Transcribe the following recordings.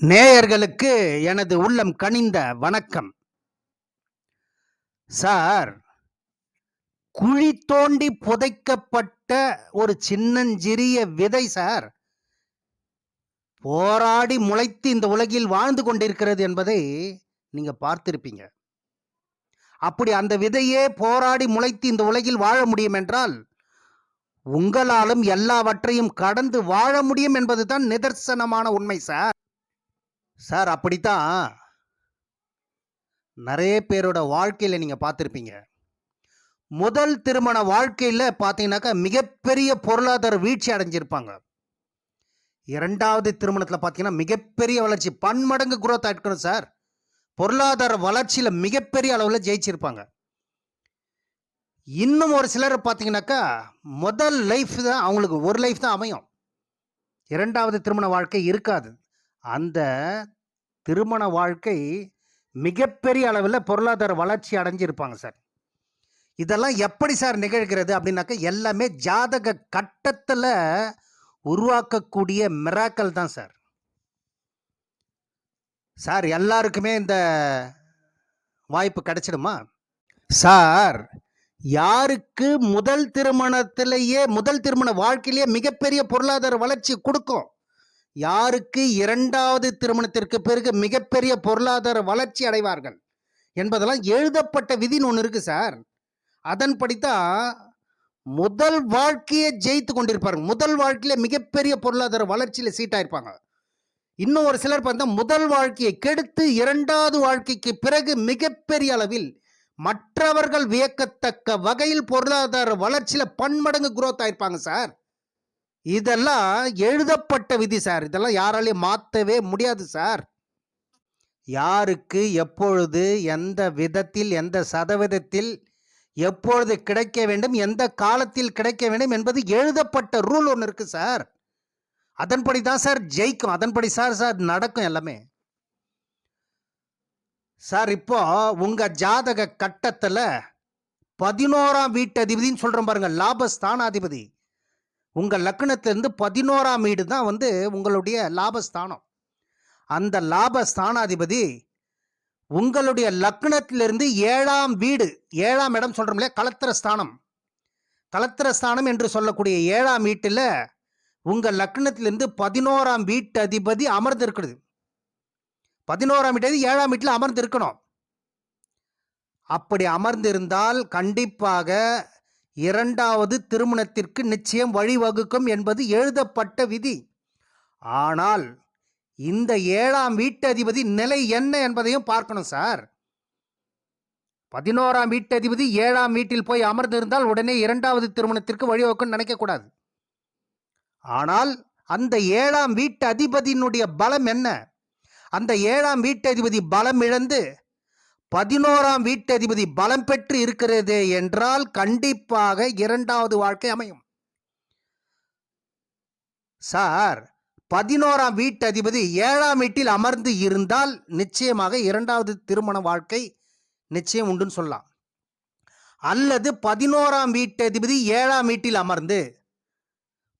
நேயர்களுக்கு எனது உள்ளம் கனிந்த வணக்கம். சார் குழி தோண்டி புதைக்கப்பட்ட ஒரு சின்னஞ்சிறிய விதை சார். போராடி முளைத்து இந்த உலகில் வாழ்ந்து கொண்டிருக்கிறது என்பதை நீங்க பார்த்திருப்பீங்க. அப்படி அந்த விதையே போராடி முளைத்து இந்த உலகில் வாழ முடியும் என்றால் உங்களாலும் எல்லாவற்றையும் கடந்து வாழ முடியும் என்பதுதான் நிதர்சனமான உண்மை சார். சார் அப்படித்தான். நிறைய பேரோட வாழ்க்கையில் நீங்கள் பார்த்துருப்பீங்க. முதல் திருமண வாழ்க்கையில் பார்த்தீங்கன்னாக்கா மிகப்பெரிய பொருளாதார வீழ்ச்சி அடைஞ்சிருப்பாங்க. இரண்டாவது திருமணத்தில் பார்த்தீங்கன்னா மிகப்பெரிய வளர்ச்சி பன்மடங்கு குரோத் ஆகிருக்கணும் சார். பொருளாதார வளர்ச்சியில் மிகப்பெரிய அளவில் ஜெயிச்சிருப்பாங்க. இன்னும் ஒரு சிலர் பார்த்தீங்கன்னாக்கா முதல் லைஃப் தான் அவங்களுக்கு ஒரு லைஃப் தான் அமையும். இரண்டாவது திருமண வாழ்க்கை இருக்காது. அந்த திருமண வாழ்க்கை மிகப்பெரிய அளவில் பொருளாதார வளர்ச்சி அடைஞ்சிருப்பாங்க சார். இதெல்லாம் எப்படி சார் நிகழ்கிறது அப்படின்னாக்கா எல்லாமே ஜாதக கட்டத்தில் உருவாக்கக்கூடிய மிராக்கல் தான் சார். சார் எல்லாருக்குமே இந்த வாய்ப்பு கிடைச்சிடுமா? சார் யாருக்கு முதல் திருமணத்திலேயே முதல் திருமண வாழ்க்கையிலேயே மிகப்பெரிய பொருளாதார வளர்ச்சி கொடுக்கும்? யாருக்கு இரண்டாவது திருமணத்திற்கு பிறகு மிகப்பெரிய பொருளாதார வளர்ச்சி அடைவார்கள் என்பதெல்லாம் எழுதப்பட்ட விதின்னு ஒன்று இருக்கு சார் அதன்படித்தான் முதல் வாழ்க்கையை ஜெயித்து கொண்டிருப்பாங்க முதல் வாழ்க்கையில மிகப்பெரிய பொருளாதார வளர்ச்சியில் சீட்டாயிருப்பாங்க இன்னும் ஒரு சிலர் பார்த்தா முதல் வாழ்க்கையை கெடுத்து இரண்டாவது வாழ்க்கைக்கு பிறகு மிகப்பெரிய அளவில் மற்றவர்கள் வியக்கத்தக்க வகையில் பொருளாதார வளர்ச்சியில் பன்மடங்கு குரோத் ஆயிருப்பாங்க சார் இதெல்லாம் எழுதப்பட்ட விதி சார். இதெல்லாம் யாராலையும் மாற்றவே முடியாது சார். யாருக்கு எப்பொழுது எந்த விதத்தில் எந்த சதவீதத்தில் எப்பொழுது கிடைக்க வேண்டும் எந்த காலத்தில் கிடைக்க வேண்டும் என்பது எழுதப்பட்ட ரூல் ஒன்று இருக்குது சார். அதன்படி தான் சார் ஜெயிக்கும். அதன்படி சார் சார் நடக்கும் எல்லாமே. சார் இப்போ உங்கள் ஜாதக கட்டத்தில் பதினோராம் வீட்டு அதிபதினு சொல்கிறோம் பாருங்கள் லாபஸ்தானாதிபதி. உங்கள் லக்னத்திலிருந்து பதினோராம் வீடு தான் வந்து உங்களுடைய லாபஸ்தானம். அந்த லாபஸ்தானாதிபதி உங்களுடைய லக்னத்திலிருந்து ஏழாம் வீடு ஏழாம் இடம் சொல்கிறோம் இல்லையா? கலத்திர ஸ்தானம் கலத்திர ஸ்தானம் என்று சொல்லக்கூடிய ஏழாம் வீட்டில் உங்கள் லக்னத்திலிருந்து பதினோராம் வீட்டு அதிபதி அமர்ந்து இருக்கிறது பதினோராம் வீட்டு ஏழாம் வீட்டில் அமர்ந்து இருக்கணும் அப்படி அமர்ந்திருந்தால் கண்டிப்பாக இரண்டாவது திருமணத்திற்கு நிச்சயம் வழிவகுக்கும் என்பது எழுதப்பட்ட விதி. ஆனால் இந்த ஏழாம் வீட்டதிபதி நிலை என்ன என்பதையும் பார்க்கணும் சார். பதினோராம் வீட்டதிபதி ஏழாம் வீட்டில் போய் அமர்ந்திருந்தால் உடனே இரண்டாவது திருமணத்திற்கு வழிவகுக்கும் நினைக்கக்கூடாது. ஆனால் அந்த ஏழாம் வீட்டு அதிபதியினுடைய பலம் என்ன? அந்த ஏழாம் வீட்டு அதிபதி பலம் இழந்து பதினோராம் வீட்டதிபதி பலம் பெற்று இருக்கிறது என்றால் கண்டிப்பாக இரண்டாவது வாழ்க்கை அமையும். சார் பதினோராம் வீட்டதிபதி ஏழாம் வீட்டில் அமர்ந்து இருந்தால் நிச்சயமாக இரண்டாவது திருமண வாழ்க்கை நிச்சயம் உண்டுன்னு சொல்லலாம். அல்லது பதினோராம் வீட்டதிபதி ஏழாம் வீட்டில் அமர்ந்து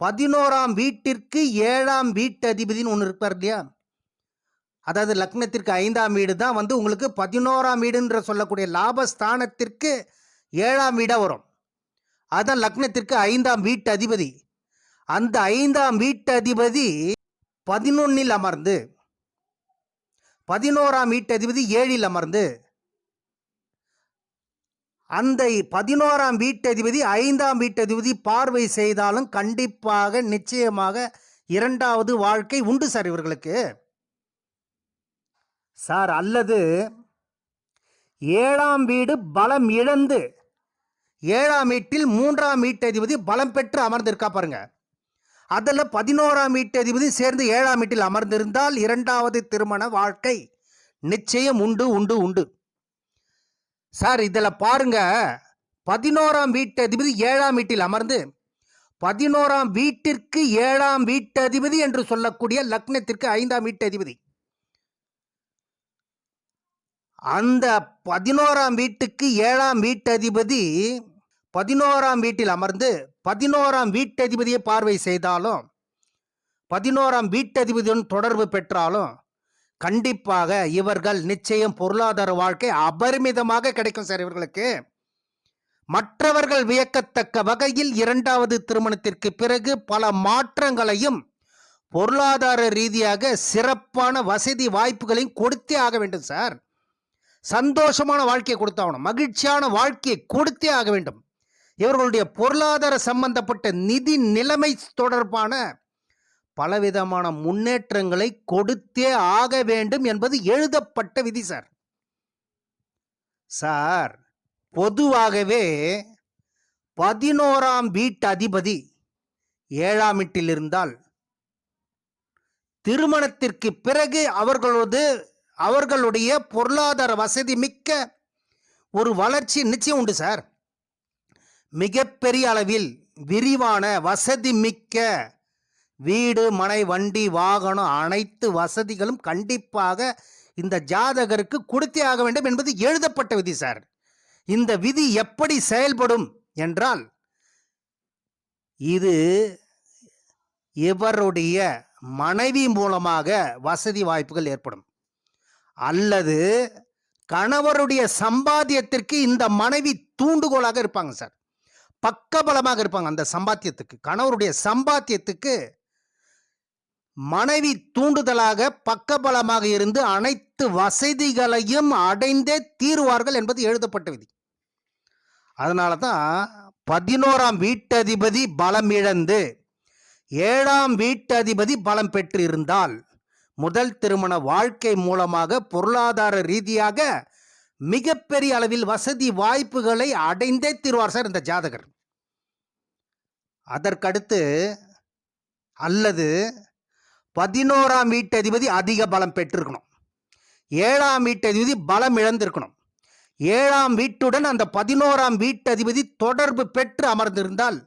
பதினோராம் வீட்டிற்கு ஏழாம் வீட்டதிபதினு ஒன்று இருப்பார் இல்லையா? அதாவது லக்னத்திற்கு ஐந்தாம் வீடு தான் வந்து உங்களுக்கு பதினோராம் வீடுன்ற சொல்லக்கூடிய லாபஸ்தானத்திற்கு ஏழாம் வீடாக வரும். அதுதான் லக்னத்திற்கு ஐந்தாம் வீட்டு அதிபதி. அந்த ஐந்தாம் வீட்டு அதிபதி பதினொன்னில் அமர்ந்து பதினோராம் வீட்டு அதிபதி ஏழில் அமர்ந்து அந்த பதினோராம் வீட்டு அதிபதி ஐந்தாம் வீட்டு அதிபதி பார்வை செய்தாலும் கண்டிப்பாக நிச்சயமாக இரண்டாவது வாழ்க்கை உண்டு சார் இவர்களுக்கு. சார் அல்லது ஏழாம் வீடு பலம் இழந்து ஏழாம் வீட்டில் மூன்றாம் வீட்டதிபதி பலம் பெற்று அமர்ந்திருக்கா பாருங்க. அதில் பதினோராம் வீட்டதிபதி சேர்ந்து ஏழாம் வீட்டில் அமர்ந்திருந்தால் இரண்டாவது திருமண வாழ்க்கை நிச்சயம் உண்டு உண்டு உண்டு. சார் இதில் பாருங்க பதினோராம் வீட்டு அதிபதி ஏழாம் வீட்டில் அமர்ந்து பதினோராம் வீட்டிற்கு ஏழாம் வீட்டதிபதி என்று சொல்லக்கூடிய லக்னத்திற்கு ஐந்தாம் வீட்டதிபதி அதிபதி. அந்த பதினோராம் வீட்டுக்கு ஏழாம் வீட்டதிபதி பதினோராம் வீட்டில் அமர்ந்து பதினோராம் வீட்டதிபதியை பார்வை செய்தாலும் பதினோராம் வீட்டதிபதியுடன் தொடர்பு பெற்றாலும் கண்டிப்பாக இவர்கள் நிச்சயம் பொருளாதார வாழ்க்கை அபரிமிதமாக கிடைக்கும் சார் இவர்களுக்கு. மற்றவர்கள் வியக்கத்தக்க வகையில் இரண்டாவது திருமணத்திற்கு பிறகு பல மாற்றங்களையும் பொருளாதார ரீதியாக சிறப்பான வசதி வாய்ப்புகளையும் கொடுத்தே ஆக வேண்டும் சார். சந்தோஷமான வாழ்க்கையை கொடுத்தாகணும். மகிழ்ச்சியான வாழ்க்கையை கொடுத்தே ஆக வேண்டும். இவர்களுடைய பொருளாதார சம்பந்தப்பட்ட நிதி நிலைமை தொடர்பான பலவிதமான முன்னேற்றங்களை கொடுத்தே ஆக வேண்டும் என்பது எழுதப்பட்ட விதி சார். சார் பொதுவாகவே பதினோராம் வீட்டு அதிபதி ஏழாம் வீட்டில் இருந்தால் திருமணத்திற்கு பிறகு அவர்களது அவர்களுடைய பொருளாதார வசதி மிக்க ஒரு வளர்ச்சி நிச்சயம் உண்டு சார். மிகப்பெரிய அளவில் விரிவான வசதி மிக்க வீடு மனை வண்டி வாகனம் அனைத்து வசதிகளும் கண்டிப்பாக இந்த ஜாதகருக்கு கொடுத்தே ஆக வேண்டும் என்பது எழுதப்பட்ட விதி சார். இந்த விதி எப்படி செயல்படும் என்றால் இது இவருடைய மனைவி மூலமாக வசதி வாய்ப்புகள் ஏற்படும். அல்லது கணவருடைய சம்பாத்தியத்திற்கு இந்த மனைவி தூண்டுகோலாக இருப்பாங்க சார். பக்கபலமாக இருப்பாங்க அந்த சம்பாத்தியத்துக்கு. கணவருடைய சம்பாத்தியத்துக்கு மனைவி தூண்டுதலாக பக்கபலமாக இருந்து அனைத்து வசதிகளையும் அடைந்தே தீருவார்கள் என்பது எழுதப்பட்ட விதி. அதனால தான் பதினோராம் வீட்டதிபதி பலம் இழந்து ஏழாம் வீட்டதிபதி பலம் பெற்றிருந்தால் முதல் திருமண வாழ்க்கை மூலமாக பொருளாதார ரீதியாக மிகப்பெரிய அளவில் வசதி வாய்ப்புகளை அடைந்தே தீர்வார் சார் இந்த ஜாதகர். அதற்கடுத்து அல்லது பதினோராம் வீட்டதிபதி அதிக பலம் பெற்றிருக்கணும். ஏழாம் வீட்டதிபதி பலம் இழந்திருக்கணும். ஏழாம் வீட்டுடன் அந்த பதினோராம் வீட்டதிபதி தொடர்பு பெற்று அமர்ந்திருந்தால்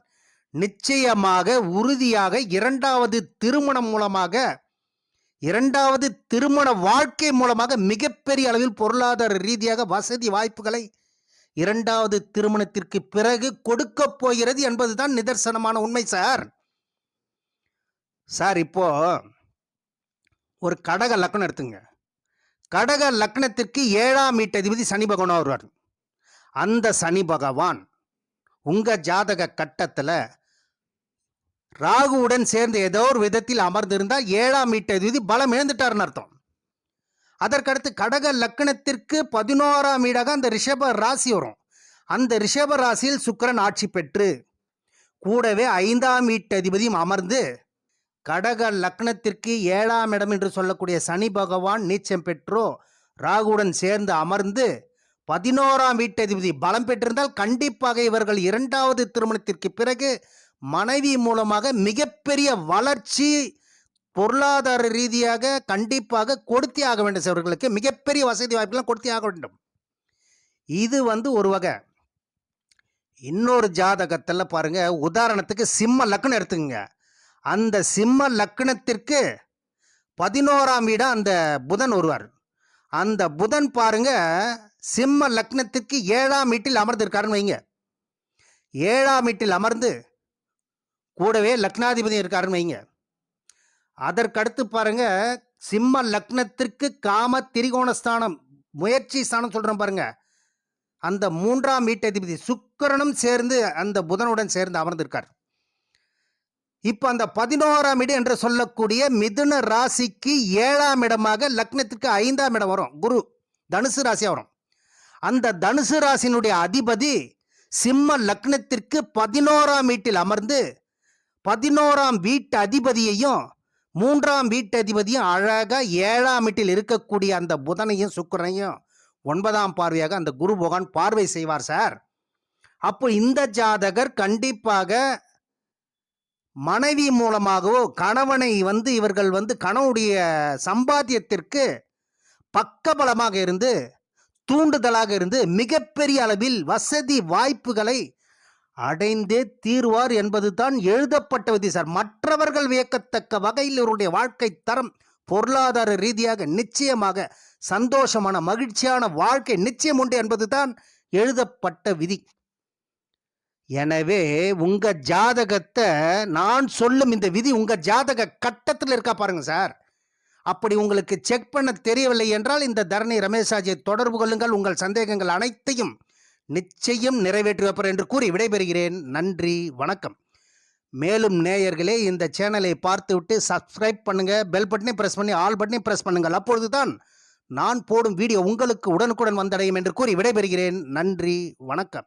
நிச்சயமாக உறுதியாக இரண்டாவது திருமணம் மூலமாக இரண்டாவது திருமண வாழ்க்கை மூலமாக மிகப்பெரிய அளவில் பொருளாதார ரீதியாக வசதி வாய்ப்புகளை இரண்டாவது திருமணத்திற்கு பிறகு கொடுக்க போகிறது என்பதுதான் நிதர்சனமான உண்மை சார். சார் இப்போ ஒரு கடக லக்னம் எடுத்துங்க. கடக லக்னத்திற்கு ஏழாம் வீட்டதிபதி சனி பகவான் வருவார். அந்த சனி பகவான் உங்கள் ஜாதக கட்டத்தில் ராகுவுடன் சேர்ந்து ஏதோ ஒரு விதத்தில் அமர்ந்திருந்தால் ஏழாம் வீட்டதிபதி பலம் இழந்துட்டார்னு அர்த்தம். அதற்கடுத்து கடக லக்னத்திற்கு பதினோராம் வீடாக அந்த ரிஷப ராசி வரும். அந்த ரிஷப ராசியில் சுக்கிரன் ஆட்சி பெற்று கூடவே ஐந்தாம் வீட்டதிபதியும் அமர்ந்து கடக லக்னத்திற்கு ஏழாம் இடம் என்று சொல்லக்கூடிய சனி பகவான் நீச்சம் பெற்றோ ராகுவுடன் சேர்ந்து அமர்ந்து பதினோராம் வீட்டதிபதி பலம் பெற்றிருந்தால் கண்டிப்பாக இவர்கள் இரண்டாவது திருமணத்திற்கு பிறகு மனைவி மூலமாக மிகப்பெரிய வளர்ச்சி பொருளாதார ரீதியாக கண்டிப்பாக கொடுத்தே ஆக வேண்டும் சார் மிகப்பெரிய வசதி வாய்ப்புலாம் கொடுத்தே ஆக வேண்டும். இது வந்து ஒரு வகை. இன்னொரு ஜாதகத்தில் பாருங்க உதாரணத்துக்கு சிம்ம லக்னம் எடுத்துக்கோங்க. அந்த சிம்ம லக்னத்திற்கு பதினோராம் வீடாக அந்த புதன் வருவார். அந்த புதன் பாருங்க சிம்ம லக்னத்திற்கு ஏழாம் வீட்டில் அமர்ந்திருக்காருன்னு வைங்க. ஏழாம் வீட்டில் அமர்ந்து கூடவே லக்னாதிபதி இருக்காருன்னு வைங்க. அதற்கடுத்து பாருங்க சிம்ம லக்னத்திற்கு காம திரிகோணஸ்தானம் முயற்சி ஸ்தானம் சொல்கிறோம் பாருங்க. அந்த மூன்றாம் வீட்டதிபதி சுக்கிரனும் சேர்ந்து அந்த புதனுடன் சேர்ந்து அமர்ந்திருக்கார். இப்போ அந்த பதினோராம் இடம் என்று சொல்லக்கூடிய மிதுன ராசிக்கு ஏழாம் இடமாக லக்னத்துக்கு ஐந்தாம் இடம் வரும். குரு தனுசு ராசியாக வரும். அந்த தனுசு ராசினுடைய அதிபதி சிம்ம லக்னத்திற்கு பதினோராம் வீட்டில் அமர்ந்து பதினோராம் வீட்டு அதிபதியையும் மூன்றாம் வீட்டு அதிபதியும் அழகாக ஏழாம் வீட்டில் இருக்கக்கூடிய அந்த புதனையும் சுக்கரனையும் ஒன்பதாம் பார்வையாக அந்த குரு பகவான் பார்வை செய்வார் சார். அப்போ இந்த ஜாதகர் கண்டிப்பாக மனைவி மூலமாகவோ கணவனை வந்து இவர்கள் வந்து கணவனுடைய சம்பாத்தியத்திற்கு பக்கபலமாக இருந்து தூண்டுதலாக இருந்து மிகப்பெரிய அளவில் வசதி வாய்ப்புகளை அடைந்தே தீர்வார் என்பதுதான் எழுதப்பட்ட விதி சார். மற்றவர்கள் வியக்கத்தக்க வகையில் இவருடைய வாழ்க்கை தரம் பொருளாதார ரீதியாக நிச்சயமாக சந்தோஷமான மகிழ்ச்சியான வாழ்க்கை நிச்சயம் உண்டு என்பதுதான் எழுதப்பட்ட விதி. எனவே உங்க ஜாதகத்தை நான் சொல்லும் இந்த விதி உங்க ஜாதக கட்டத்தில் இருக்கா பாருங்க சார். அப்படி உங்களுக்கு செக் பண்ண தெரியவில்லை என்றால் இந்த தரணி ரமேஷாஜியை தொடர்பு கொள்ளுங்கள். உங்கள் சந்தேகங்கள் அனைத்தையும் நிச்சயம் நிறைவேற்றி வைப்பர் என்று கூறி விடைபெறுகிறேன். நன்றி வணக்கம். மேலும் நேயர்களே இந்த சேனலை பார்த்துவிட்டு சப்ஸ்கிரைப் பண்ணுங்க பெல் பட்டனை பிரஸ் பண்ணி ஆல் பட்டனை பிரஸ் பண்ணுங்கள். அப்பொழுதுதான் நான் போடும் வீடியோ உங்களுக்கு உடனுக்குடன் வந்தடையும் என்று கூறி விடைபெறுகிறேன். நன்றி வணக்கம்.